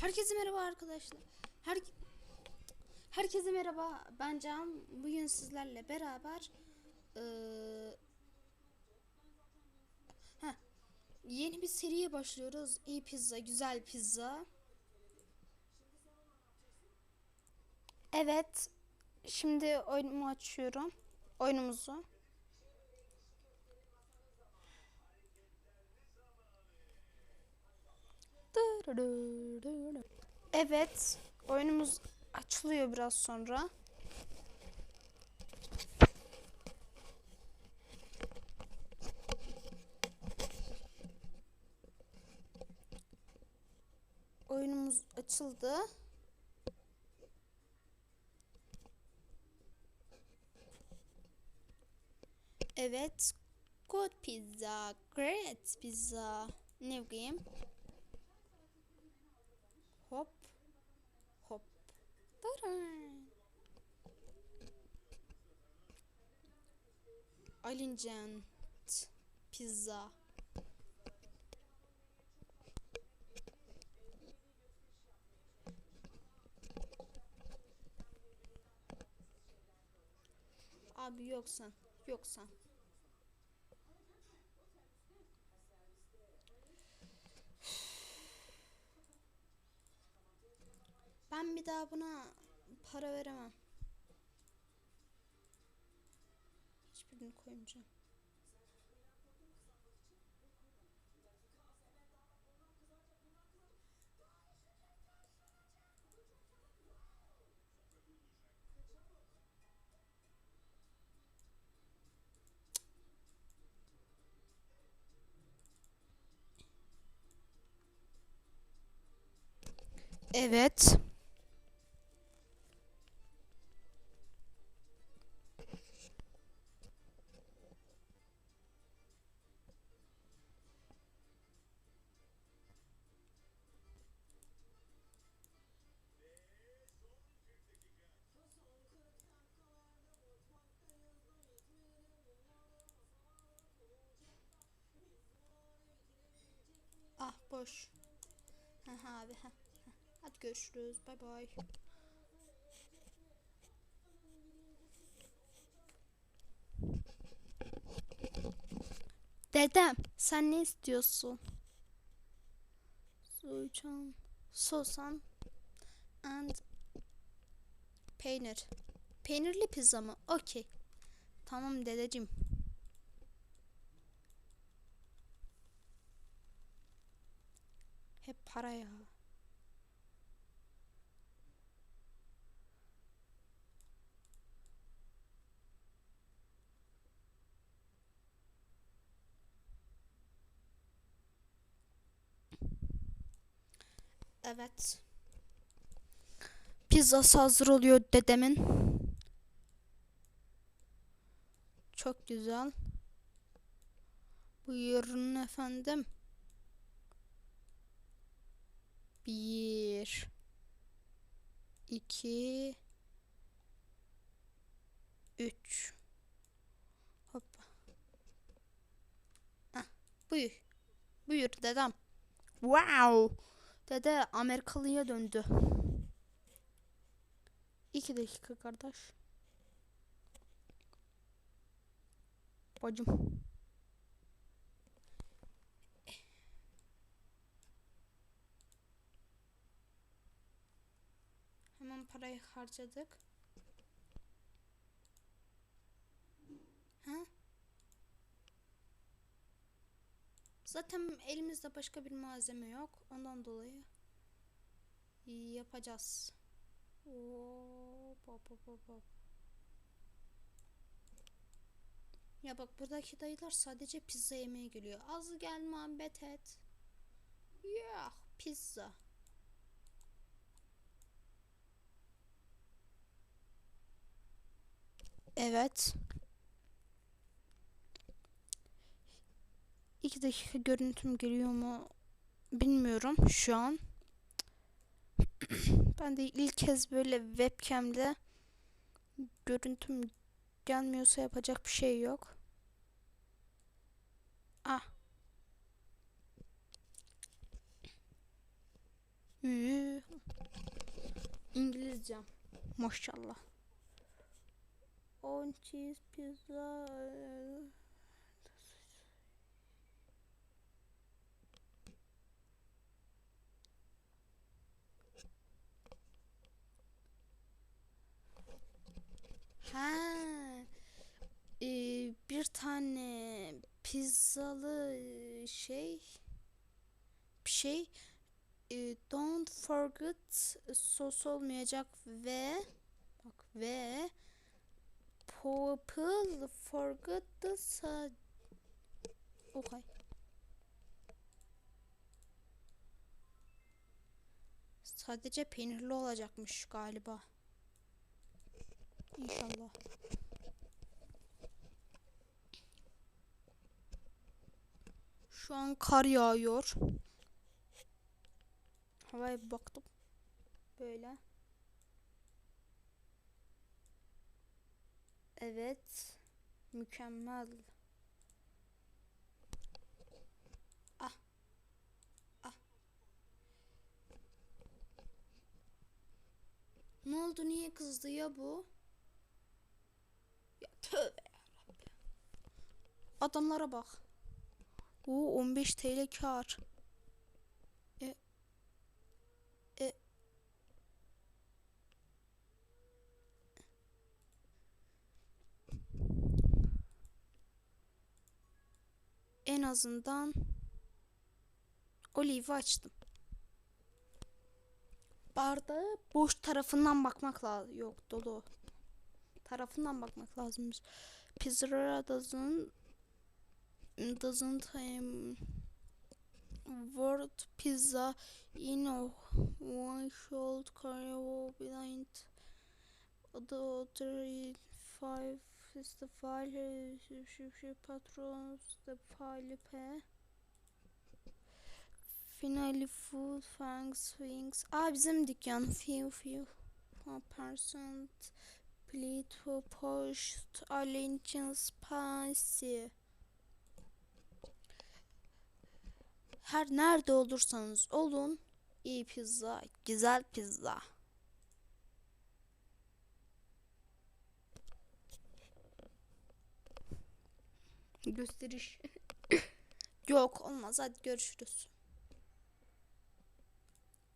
Herkese merhaba arkadaşlar. Her Herkese merhaba. Ben Can. Bugün sizlerle beraber eee, heh, yeni bir seriye başlıyoruz. İyi pizza, güzel pizza. Evet. Şimdi oyunumu açıyorum. Oyunumuzu. Evet, oyunumuz açılıyor biraz sonra. Oyunumuz açıldı. Evet, good pizza, great pizza. New game. Hop. Hop. Taran. Alincent pizza. Abi yoksan, yoksan. Ben bir daha buna para veremem. Hiçbirini koymayacağım. Evet. Boş. Ha abi ha. ha. Hadi görüşürüz. Bay bay. Dedem sen ne istiyorsun? Soğucan, sosan and peynir. Peynirli pizza mı? Okey. Tamam dedeciğim. Hep para ya. Evet. Pizzası hazır oluyor dedemin. Çok güzel. Buyurun efendim. Bir. iki, Üç. Hoppa. Hah, buyur. Buyur dedem. Wow. Dede Amerikalıya döndü. İki dakika kardeş. Bacım. Harcadık. Ha? Zaten elimizde başka bir malzeme yok. Ondan dolayı yapacağız. Hop, hop, hop, hop. Ya bak buradaki dayılar sadece pizza yemeye geliyor. Az gel muhabbet et. Ya pizza. Evet. İki dakika görüntüm geliyor mu bilmiyorum şu an. ben de ilk kez böyle webcam'de görüntüm gelmiyorsa yapacak bir şey yok. Ah. Üü. İngilizcem. Maşallah. On cheese pizza. Ha. Ee, bir tane pizzalı e, şey bir şey e, don't forget sos olmayacak ve bak ve people forget the sa okay. Sadece peynirli olacakmış galiba. İnşallah. Şu an kar yağıyor. Havaya baktım. Böyle. Evet. Mükemmel. Ah. Ah. Ne oldu? Niye kızdı ya bu? Ya tövbe yarabbim. Adamlara bak. Oo 15 TL kar. En azından Olive'i açtım. Bardağı boş tarafından bakmak lazım. Yok dolu. Tarafından bakmak lazım. Pizza doesn't doesn't um, word pizza in a one should carry behind the other five is the file patrons the file p Finally food thanks wings. Aa bizim dükkan. Few few. percent plate for post Arlington spicy. Her nerede olursanız olun iyi pizza, güzel pizza. Gösteriş. Yok olmaz hadi görüşürüz.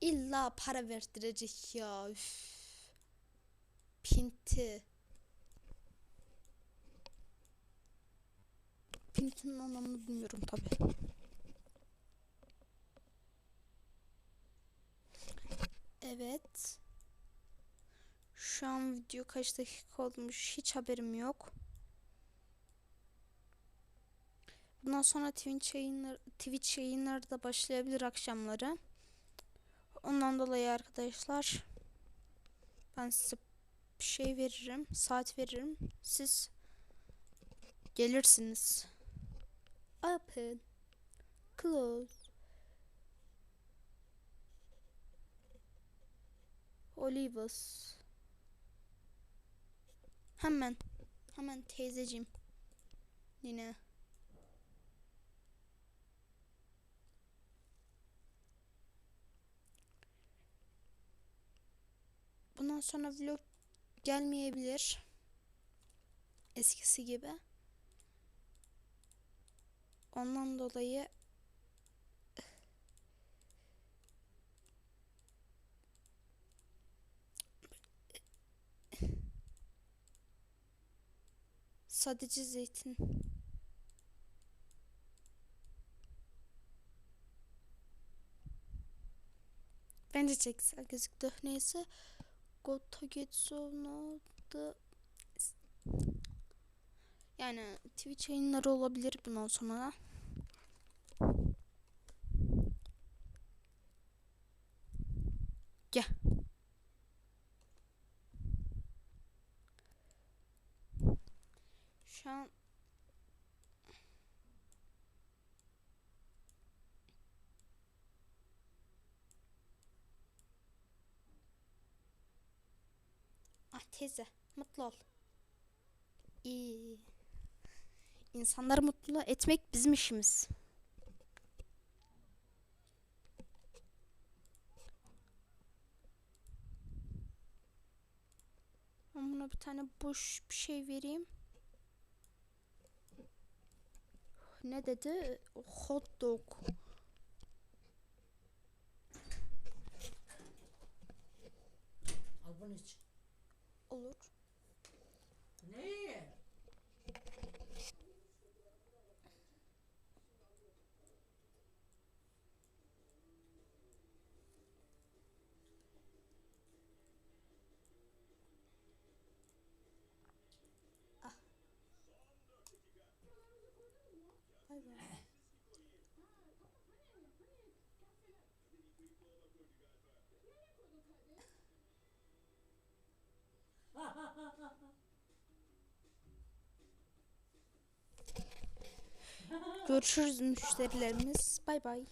İlla para verdirecek ya. Üf. Pinti. Pintinin anlamını bilmiyorum tabi. Evet. Şu an video kaç dakika olmuş hiç haberim yok. Bundan sonra Twitch yayınları, Twitch yayınları da başlayabilir akşamları. Ondan dolayı arkadaşlar ben size bir şey veririm, saat veririm. Siz gelirsiniz. Open, close. Olivos. Hemen. Hemen teyzeciğim. Yine. Bundan sonra vlog gelmeyebilir. Eskisi gibi. Ondan dolayı sadece zeytin. Bence çok güzel gözüktü. Neyse. Gotta get so the yani Twitch yayınları olabilir bundan sonra. Gel. Şu an Ah teyze mutlu ol. İyi. İnsanları mutlu etmek bizim işimiz. Şuna bir tane boş bir şey vereyim. Ne dedi? Hot dog. Al bunu iç. Olur. Ne? Bay bay. Görüşürüz müşterilerimiz. Bay bay.